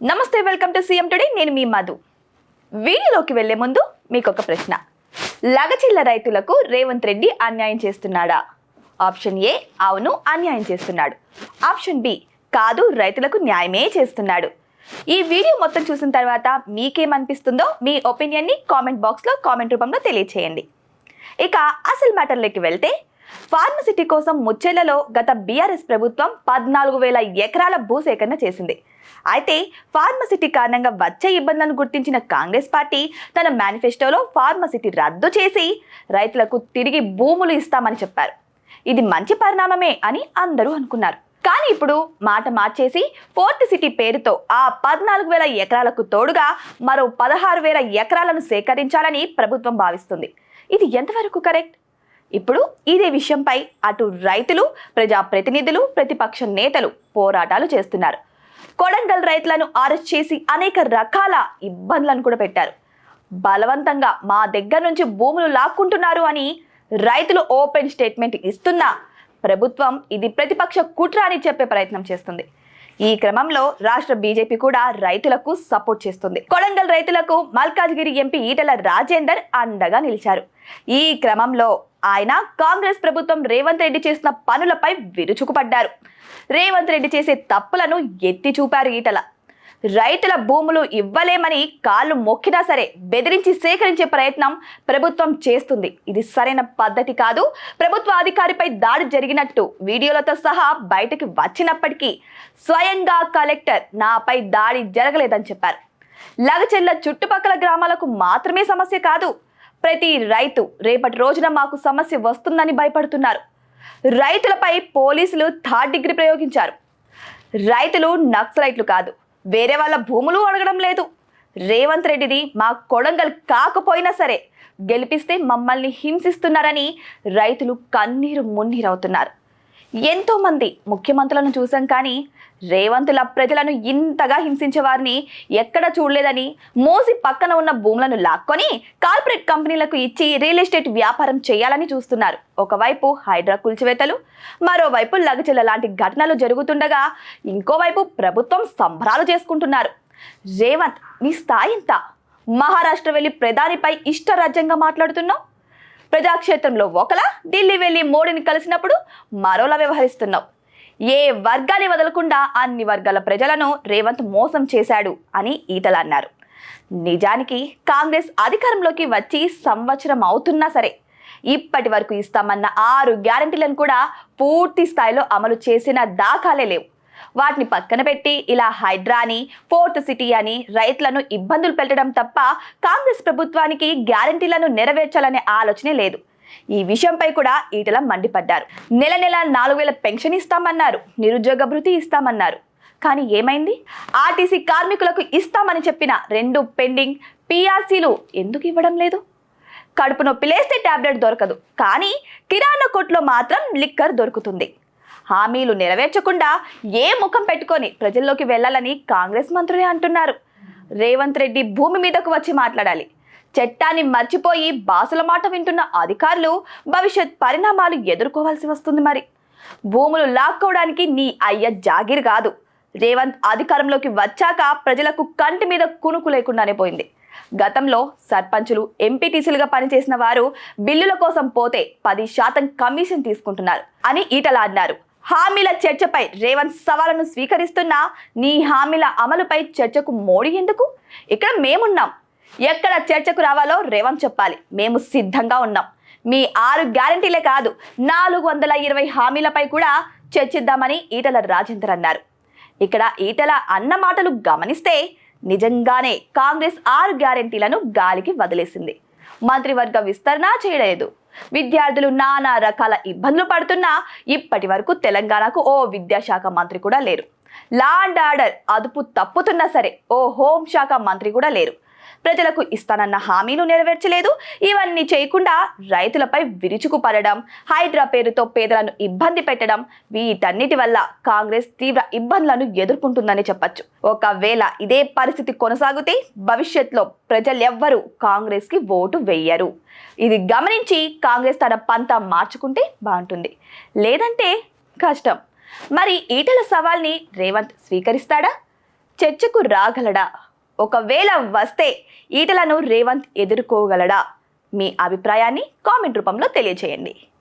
నమస్తే welcome to CM today. నేను మీ మధు. వీడియోలోకి వెళ్ళే ముందు మీకు ఒక ప్రశ్న. లగచిల్ల రైతులకు రేవంత్ రెడ్డి అన్యాయం చేస్తున్నాడా? ఆప్షన్ ఏ అవును అన్యాయం చేస్తున్నాడు. ఆప్షన్ బి కాదు రైతులకు న్యాయమే చేస్తున్నాడు. ఈ వీడియో మొత్తం చూసిన తర్వాత మీకేమనిపిస్తుందో మీ ఒపీనియన్ని కామెంట్ బాక్స్లో కామెంట్ రూపంలో తెలియచేయండి. ఇక అసలు మ్యాటర్లోకి వెళ్తే ఫార్మసిటీ కోసం ముచ్చెలలో గత బీఆర్ఎస్ ప్రభుత్వం పద్నాలుగు వేల ఎకరాల భూసేకరణ చేసింది. అయితే ఫార్మసిటీ కారణంగా వచ్చే ఇబ్బందులను గుర్తించిన కాంగ్రెస్ పార్టీ తన మేనిఫెస్టోలో ఫార్మసిటీ రద్దు చేసి రైతులకు తిరిగి భూములు ఇస్తామని చెప్పారు. ఇది మంచి పరిణామమే అని అందరూ అనుకున్నారు. కానీ ఇప్పుడు మాట మార్చేసి ఫోర్త్ సిటీ పేరుతో ఆ పద్నాలుగు వేల ఎకరాలకు తోడుగా మరో పదహారు వేల ఎకరాలను సేకరించాలని ప్రభుత్వం భావిస్తుంది. ఇది ఎంతవరకు కరెక్ట్? ఇప్పుడు ఇదే విషయంపై అటు రైతులు ప్రజాప్రతినిధులు ప్రతిపక్ష నేతలు పోరాటాలు చేస్తున్నారు. కొడంగల్ రైతులను అరెస్ట్ చేసి అనేక రకాల ఇబ్బందులను కూడా పెట్టారు. బలవంతంగా మా దగ్గర నుంచి భూములు లాక్కుంటున్నారు అని రైతులు ఓపెన్ స్టేట్మెంట్ ఇస్తున్నా ప్రభుత్వం ఇది ప్రతిపక్ష కుట్ర అని చెప్పే ప్రయత్నం చేస్తుంది. ఈ క్రమంలో రాష్ట్ర బీజేపీ కూడా రైతులకు సపోర్ట్ చేస్తుంది. కొడంగల్ రైతులకు మల్కాజ్గిరి ఎంపీ ఈటల రాజేందర్ అండగా నిలిచారు. ఈ క్రమంలో ఆయన కాంగ్రెస్ ప్రభుత్వం రేవంత్ రెడ్డి చేసిన పనులపై విరుచుకుపడ్డారు. రేవంత్ రెడ్డి చేసే తప్పులను ఎత్తి చూపారు ఈటల. రైతుల భూములు ఇవ్వలేమని కాళ్ళు మొక్కినా సరే బెదిరించి సేకరించే ప్రయత్నం ప్రభుత్వం చేస్తుంది. ఇది సరైన పద్ధతి కాదు. ప్రభుత్వ అధికారిపై దాడి జరిగినట్టు వీడియోలతో సహా బయటకి వచ్చినప్పటికీ స్వయంగా కలెక్టర్ నాపై దాడి జరగలేదని చెప్పారు. లగచెల్ల చుట్టుపక్కల గ్రామాలకు మాత్రమే సమస్య కాదు. ప్రతి రైతు రేపటి రోజున మాకు సమస్య వస్తుందని భయపడుతున్నారు. రైతులపై పోలీసులు థర్డ్ డిగ్రీ ప్రయోగించారు. రైతులు నక్సలైట్లు కాదు వేరే వాళ్ళ భూములు అడగడం లేదు. రేవంత్ రెడ్డిది మా కొడంగల్ కాకపోయినా సరే గెలిపిస్తే మమ్మల్ని హింసిస్తున్నారని రైతులు కన్నీరు మున్నీరవుతున్నారు. ఎంతో మంది ముఖ్యమంత్రులను చూసాం కానీ రేవంతుల ప్రజలను ఇంతగా హింసించే వారిని ఎక్కడ చూడలేదని మోసి పక్కన ఉన్న భూములను లాక్కొని కార్పొరేట్ కంపెనీలకు ఇచ్చి రియల్ ఎస్టేట్ వ్యాపారం చేయాలని చూస్తున్నారు. ఒకవైపు హైడ్రా కూల్చివేతలు మరోవైపు లగచెల లాంటి ఘటనలు జరుగుతుండగా ఇంకోవైపు ప్రభుత్వం సంబరాలు చేసుకుంటున్నారు. రేవంత్ మీ స్థాయి ఇంత మహారాష్ట్ర వెళ్ళి ప్రధానిపై ఇష్టరాజ్యంగా మాట్లాడుతున్నావు? ప్రజాక్షేత్రంలో ఒకలా ఢిల్లీ వెళ్ళి మోడీని కలిసినప్పుడు మరోలా వ్యవహరిస్తున్నావు. ఏ వర్గాన్ని వదలకుండా అన్ని వర్గాల ప్రజలను రేవంత్ మోసం చేశాడు అని ఈటల అన్నారు. నిజానికి కాంగ్రెస్ అధికారంలోకి వచ్చి సంవత్సరం అవుతున్నా సరే ఇప్పటి వరకు ఇస్తామన్న ఆరు గ్యారంటీలను కూడా పూర్తి స్థాయిలో అమలు చేసిన దాఖలే లేవు. వాటిని పక్కన పెట్టి ఇలా హైడ్రా అని ఫోర్త్ సిటీ అని రైతులను ఇబ్బందులు పెట్టడం తప్ప కాంగ్రెస్ ప్రభుత్వానికి గ్యారంటీలను నెరవేర్చాలనే ఆలోచనే లేదు. ఈ విషయంపై కూడా ఈటల మండిపడ్డారు. నెల నెల నాలుగు వేల పెన్షన్ ఇస్తామన్నారు నిరుద్యోగ భృతి ఇస్తామన్నారు. కానీ ఏమైంది? ఆర్టీసీ కార్మికులకు ఇస్తామని చెప్పిన రెండు పెండింగ్ పీఆర్సీలు ఎందుకు ఇవ్వడం లేదు? కడుపు నొప్పి లేస్తే టాబ్లెట్ దొరకదు కానీ కిరాణా కొట్లో మాత్రం లిక్కర్ దొరుకుతుంది. హామీలు నెరవేర్చకుండా ఏ ముఖం పెట్టుకొని ప్రజల్లోకి వెళ్ళాలని కాంగ్రెస్ మంత్రులే అంటున్నారు. రేవంత్ రెడ్డి భూమి మీదకు వచ్చి మాట్లాడాలి. చట్టాన్ని మర్చిపోయి బాసుల మాట వింటున్న అధికారులు భవిష్యత్ పరిణామాలు ఎదుర్కోవాల్సి వస్తుంది మరి. భూములు లాక్కోవడానికి నీ అయ్య జాగిర్ కాదు. రేవంత్ అధికారంలోకి వచ్చాక ప్రజలకు కంటి మీద కునుకు లేకుండానే పోయింది. గతంలో సర్పంచులు ఎంపీటీసీలుగా పనిచేసిన వారు బిల్లుల కోసం పోతే పది శాతం కమిషన్ తీసుకుంటున్నారు అని ఈటలా అన్నారు. హామీల చర్చపై రేవంత్ సవాలను స్వీకరిస్తున్నా నీ హామీల అమలుపై చర్చకు మోడీ ఎందుకు? ఇక్కడ మేమున్నాం. ఎక్కడ చర్చకు రావాలో రేవంత్ చెప్పాలి. మేము సిద్ధంగా ఉన్నాం. మీ ఆరు గ్యారంటీలే కాదు నాలుగు వందల ఇరవై హామీలపై కూడా చర్చిద్దామని ఈటల రాజేందర్ అన్నారు. ఇక్కడ ఈటల అన్న మాటలు గమనిస్తే నిజంగానే కాంగ్రెస్ ఆరు గ్యారంటీలను గాలికి వదిలేసింది. మంత్రివర్గ విస్తరణ చేయలేదు. విద్యార్థులు నానా రకాల ఇబ్బందులు పడుతున్నా ఇప్పటి వరకు తెలంగాణకు ఓ విద్యాశాఖ మంత్రి కూడా లేరు. లాండ్ ఆర్డర్ అదుపు తప్పుతున్నా సరే ఓ హోంశాఖ మంత్రి కూడా లేరు. ప్రజలకు ఇస్తానన్న హామీలు నెరవేర్చలేదు. ఇవన్నీ చేయకుండా రైతులపై విరుచుకుపడడం హైడ్రా పేరుతో పేదలను ఇబ్బంది పెట్టడం వీటన్నిటి వల్ల కాంగ్రెస్ తీవ్ర ఇబ్బందులను ఎదుర్కొంటుందని చెప్పొచ్చు. ఒకవేళ ఇదే పరిస్థితి కొనసాగితే భవిష్యత్తులో ప్రజలెవ్వరూ కాంగ్రెస్కి ఓటు వెయ్యరు ఇది గమనించి కాంగ్రెస్ తన పంత మార్చుకుంటే బాగుంటుంది. లేదంటే కష్టం. మరి ఈటల సవాల్ని రేవంత్ స్వీకరిస్తాడా? చర్చకు రాగలడా? ఒకవేళ వస్తే ఈటలను రేవంత్ ఎదుర్కోగలడా? మీ అభిప్రాయాన్ని కామెంట్ రూపంలో తెలియజేయండి